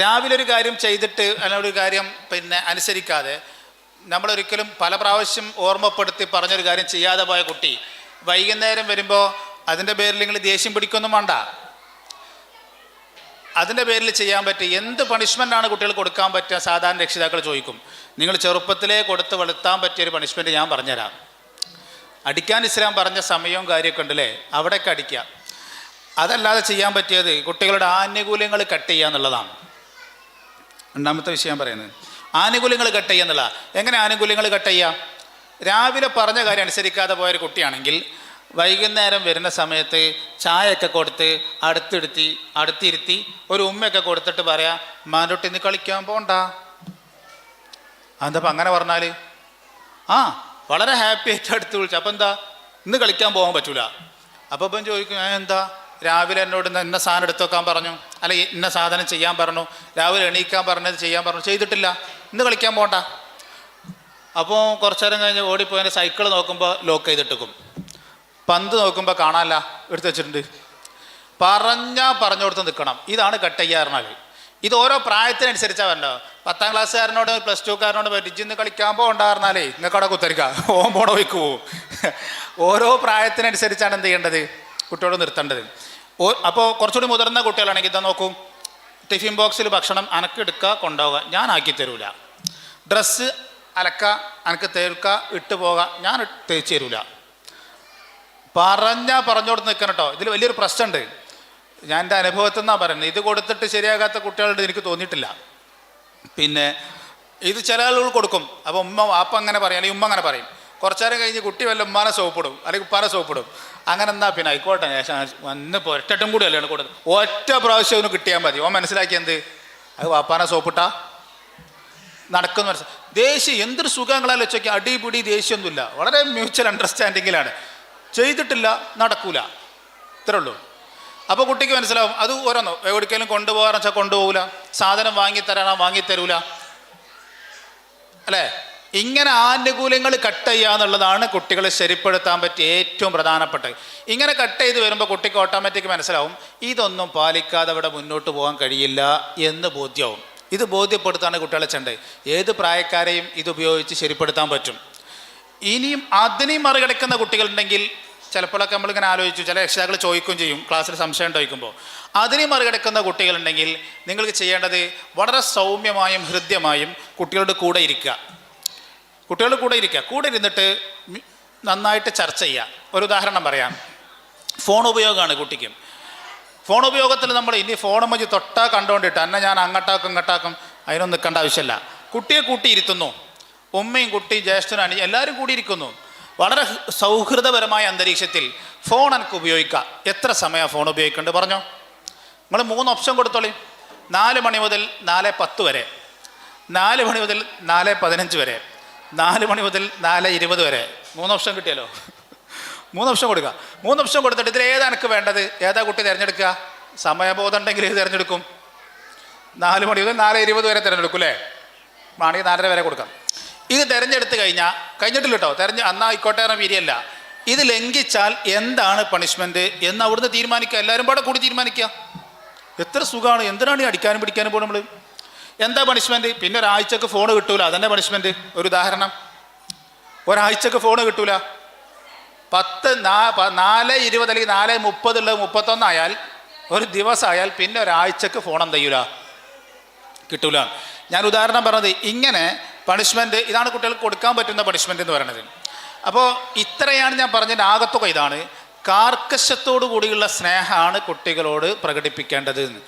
രാവിലെ ഒരു കാര്യം ചെയ്തിട്ട് അല്ലെങ്കിൽ ഒരു കാര്യം പിന്നെ അനുസരിക്കാതെ നമ്മളൊരിക്കലും പല പ്രാവശ്യം ഓർമ്മപ്പെടുത്തി പറഞ്ഞൊരു കാര്യം ചെയ്യാതെ പോയ കുട്ടി വൈകുന്നേരം വരുമ്പോൾ അതിന്റെ പേരിൽ നിങ്ങൾ ദേഷ്യം പിടിക്കൊന്നും വേണ്ട. അതിന്റെ പേരിൽ ചെയ്യാൻ പറ്റിയ എന്ത് പണിഷ്മെന്റാണ് കുട്ടികൾ കൊടുക്കാൻ പറ്റുക? സാധാരണ രക്ഷിതാക്കൾ ചോദിക്കും. നിങ്ങൾ ചെറുപ്പത്തിലേ കൊടുത്ത് വെളുത്താൻ പറ്റിയൊരു പണിഷ്മെന്റ് ഞാൻ പറഞ്ഞുതരാം. അടിക്കാൻ ഇസ്ലാം പറഞ്ഞ സമയവും കാര്യമൊക്കെ ഉണ്ടല്ലേ? അവിടെയൊക്കെ അടിക്കുക. അതല്ലാതെ ചെയ്യാൻ പറ്റിയത് കുട്ടികളുടെ ആനുകൂല്യങ്ങൾ കട്ട് ചെയ്യുക എന്നുള്ളതാണ്. രണ്ടാമത്തെ വിഷയം പറയുന്നത്. ആനുകൂല്യങ്ങൾ കട്ട് ചെയ്യുക എന്നുള്ള എങ്ങനെ ആനുകൂല്യങ്ങൾ കട്ട് ചെയ്യുക? രാവിലെ പറഞ്ഞ കാര്യം അനുസരിക്കാതെ പോയൊരു കുട്ടിയാണെങ്കിൽ വൈകുന്നേരം വരുന്ന സമയത്ത് ചായയൊക്കെ കൊടുത്ത് അടുത്തിരുത്തി അടുത്തിരുത്തി ഒരു ഉമ്മയൊക്കെ കൊടുത്തിട്ട് പറയാം മാനൊട്ടി ഇന്ന് കളിക്കാൻ പോണ്ട. അതെന്താ അങ്ങനെ പറഞ്ഞാൽ ആ വളരെ ഹാപ്പി ആയിട്ട് അടുത്ത് വിളിച്ചു. അപ്പം എന്താ? ഇന്ന് കളിക്കാൻ പോകാൻ പറ്റൂല. അപ്പോൾ ഇപ്പം ചോദിക്കും എന്താ? രാവിലെ എന്നോട് ഇന്ന് ഇന്ന സാധനം എടുത്തു വെക്കാൻ പറഞ്ഞു. അല്ല ഇന്ന സാധനം ചെയ്യാൻ പറഞ്ഞു. രാവിലെ എണീക്കാൻ പറഞ്ഞത് ചെയ്യാൻ പറഞ്ഞു. ചെയ്തിട്ടില്ല. ഇന്ന് കളിക്കാൻ പോകണ്ട അപ്പോൾ കുറച്ചു നേരം കഴിഞ്ഞ് ഓടിപ്പോയതിന്റെ സൈക്കിൾ നോക്കുമ്പോൾ ലോക്ക് ചെയ്തിട്ടിക്കും. പന്ത് നോക്കുമ്പോൾ കാണാനല്ല. എടുത്തു വെച്ചിട്ടുണ്ട്. പറഞ്ഞാൽ പറഞ്ഞു കൊടുത്ത് നിൽക്കണം. ഇതാണ് കട്ടയ്യാറിനാൽ ഇത് ഓരോ പ്രായത്തിനനുസരിച്ചാണ് വരണ്ടോ പത്താം ക്ലാസ്സുകാരനോട് പ്ലസ് ടുക്കാരനോട് പറ്റിച്ചിന്ന് കളിക്കാൻ പോകണ്ടായിരുന്നാലേ നിങ്ങൾക്ക് അവിടെ ഓൻ പോണ വയ്ക്ക് പോവും. ഓരോ പ്രായത്തിനനുസരിച്ചാണ് എന്ത് ചെയ്യേണ്ടത്? കുട്ടിയോട് നിർത്തേണ്ടത്. ഓ അപ്പോൾ കുറച്ചുകൂടി മുതിർന്ന കുട്ടികളാണെങ്കിൽ ഇതാ നോക്കൂ. ടിഫിൻ ബോക്സിൽ ഭക്ഷണം അനക്കെടുക്കുക കൊണ്ടുപോകുക ഞാൻ ആക്കി തരൂല. ഡ്രസ്സ് അലക്ക അനക്ക് തേൽക്ക ഇട്ട് പോകുക ഞാൻ തേച്ച് തരൂല. പറഞ്ഞാൽ പറഞ്ഞുകൊടുത്ത് നിൽക്കണം കേട്ടോ. ഇതിൽ വലിയൊരു പ്രശ്നമുണ്ട്. ഞാൻ എന്റെ അനുഭവത്തിൽ നിന്നാണ് പറയുന്നത്. ഇത് കൊടുത്തിട്ട് ശരിയാകാത്ത കുട്ടികളുടെ എനിക്ക് തോന്നിയിട്ടില്ല. പിന്നെ ഇത് ചില ആളുകൾ കൊടുക്കും. അപ്പോൾ ഉമ്മ വാപ്പ അങ്ങനെ പറയും അല്ലെങ്കിൽ ഉമ്മ അങ്ങനെ പറയും. കുറച്ചു നേരം കഴിഞ്ഞ് കുട്ടി വല്ല ഉമ്മാനെ സോപ്പിടും. അല്ലെങ്കിൽ ഉപ്പാനെ സോപ്പിടും. അങ്ങനെ എന്നാ പിന്നെ ആയിക്കോട്ടെ ശേഷം വന്ന് ഒറ്റട്ടും കൂടി അല്ലേ കൂടുതൽ ഒറ്റ പ്രാവശ്യം ഒന്ന് കിട്ടിയാൽ മതി. ഓൻ മനസ്സിലാക്കി എന്ത്? അത് വാപ്പാനെ സോപ്പിട്ടാ? നടക്കുന്ന മനസ്സിലായി ദേഷ്യം എന്തൊരു സുഖങ്ങളാൽ വെച്ചൊക്കെ അടിപിടി ദേഷ്യമൊന്നുമില്ല. വളരെ മ്യൂച്വൽ അണ്ടർസ്റ്റാൻഡിങ്ങിലാണ് ചെയ്തിട്ടില്ല നടക്കൂല. ഇത്രേ ഉള്ളൂ. അപ്പോൾ കുട്ടിക്ക് മനസ്സിലാവും അത് ഓരോന്നോ. എവിടേക്കെങ്കിലും കൊണ്ടുപോകാറെന്ന് വെച്ചാൽ കൊണ്ടുപോകില്ല സാധനം വാങ്ങിത്തരാനാ വാങ്ങിത്തരൂല അല്ലേ? ഇങ്ങനെ ആനുകൂല്യങ്ങൾ കട്ട് ചെയ്യുക എന്നുള്ളതാണ് കുട്ടികളെ ശരിപ്പെടുത്താൻ പറ്റിയ ഏറ്റവും പ്രധാനപ്പെട്ടത്. ഇങ്ങനെ കട്ട് ചെയ്ത് വരുമ്പോൾ കുട്ടിക്ക് ഓട്ടോമാറ്റിക് മനസ്സിലാവും ഇതൊന്നും പാലിക്കാതെ അവിടെ മുന്നോട്ട് പോകാൻ കഴിയില്ല എന്ന് ബോധ്യവും. ഇത് ബോധ്യപ്പെടുത്താണ് കുട്ടികളെ ചെണ്ട് ഏത് പ്രായക്കാരെയും ഇത് ഉപയോഗിച്ച് ശരിപ്പെടുത്താൻ പറ്റും. ഇനിയും അതിനെയും മറികടക്കുന്ന കുട്ടികളുണ്ടെങ്കിൽ ചിലപ്പോഴൊക്കെ നമ്മളിങ്ങനെ ആലോചിച്ചു ചില രക്ഷിതാക്കൾ ചോദിക്കുകയും ചെയ്യും ക്ലാസ്സിൽ സംശയം ചോദിക്കുമ്പോൾ. അതിനെ മറികടക്കുന്ന കുട്ടികളുണ്ടെങ്കിൽ നിങ്ങൾക്ക് ചെയ്യേണ്ടത് വളരെ സൗമ്യമായും ഹൃദ്യമായും കുട്ടികളുടെ കൂടെ ഇരിക്കുക. കുട്ടികളുടെ കൂടെ ഇരിക്കുക. കൂടെ ഇരുന്നിട്ട് നന്നായിട്ട് ചർച്ച ചെയ്യുക. ഒരു ഉദാഹരണം പറയാം. ഫോൺ ഉപയോഗമാണ് കുട്ടിക്കും. ഫോൺ ഉപയോഗത്തിൽ നമ്മൾ ഇനി ഫോണും വെച്ച് തൊട്ടാ കണ്ടുകൊണ്ടിട്ട് എന്നെ ഞാൻ അങ്ങട്ടാക്കും ഇങ്ങോട്ടാക്കും അതിനൊന്നും നിൽക്കേണ്ട ആവശ്യമില്ല. കുട്ടിയെ കൂട്ടിയിരുത്തുന്നു ഉമ്മയും കുട്ടിയും ജ്യേഷ്ഠനും അണി എല്ലാവരും കൂടിയിരിക്കുന്നു വളരെ ഹ്- സൗഹൃദപരമായ അന്തരീക്ഷത്തിൽ ഫോൺ എനിക്ക് ഉപയോഗിക്കാം. എത്ര സമയം ഫോൺ ഉപയോഗിക്കേണ്ടത് പറഞ്ഞോ? നിങ്ങൾ മൂന്ന് ഓപ്ഷൻ കൊടുത്തോളി. നാല് മണി മുതൽ നാല് പത്ത് വരെ. നാല് മണി മുതൽ നാല് പതിനഞ്ച് വരെ. നാല് മണി മുതൽ നാല് ഇരുപത് വരെ. മൂന്ന് ഓപ്ഷൻ കിട്ടിയല്ലോ. മൂന്ന് ഓപ്ഷൻ കൊടുക്കുക മൂന്ന് ഓപ്ഷൻ കൊടുത്തിട്ട് ഇതിൽ ഏതാ എനിക്ക് വേണ്ടത്? ഏതാ കുട്ടി തിരഞ്ഞെടുക്കുക സമയബോധം ഉണ്ടെങ്കിൽ ഇത് തിരഞ്ഞെടുക്കും. നാല് മണി മുതൽ നാല് ഇരുപത് വരെ തിരഞ്ഞെടുക്കും അല്ലേ മാണി നാലര വരെ കൊടുക്കാം. ഇത് തിരഞ്ഞെടുത്ത് കഴിഞ്ഞാൽ കഴിഞ്ഞിട്ടില്ല കേട്ടോ തിരഞ്ഞ് അന്നായിക്കോട്ടെ എന്ന പിരിയല്ല ഇത് ലംഘിച്ചാൽ എന്താണ് പണിഷ്മെന്റ് എന്ന് അവിടുന്ന് തീരുമാനിക്കുക. എല്ലാവരും പാടെ കൂടി തീരുമാനിക്കുക. എത്ര സുഖമാണ്. എന്തിനാണ് ഈ അടിക്കാനും പിടിക്കാനും പോകും നമ്മൾ എന്താ പണിഷ്മെന്റ് പിന്നെ ഒരാഴ്ചക്ക് ഫോൺ കിട്ടൂല. അതന്നെ പണിഷ്മെന്റ് ഒരു ഉദാഹരണം. ഒരാഴ്ചക്ക് ഫോൺ കിട്ടൂല. പത്ത് നാ നാല് ഇരുപത് അല്ലെങ്കിൽ നാല് മുപ്പതുള്ളത് മുപ്പത്തൊന്നായാൽ ഒരു ദിവസമായാൽ പിന്നെ ഒരാഴ്ചക്ക് ഫോൺ എന്ത് ചെയ്യൂല? കിട്ടൂല. ഞാൻ ഉദാഹരണം പറഞ്ഞത് ഇങ്ങനെ പണിഷ്മെന്റ് ഇതാണ് കുട്ടികൾക്ക് കൊടുക്കാൻ പറ്റുന്ന പണിഷ്മെന്റ് എന്ന് പറയുന്നത്. അപ്പോൾ ഇത്രയാണ് ഞാൻ പറഞ്ഞതിന്റെ ആകത്തുക ഇതാണ്. കാർക്കശത്തോടു കൂടിയുള്ള സ്നേഹമാണ് കുട്ടികളോട് പ്രകടിപ്പിക്കേണ്ടത്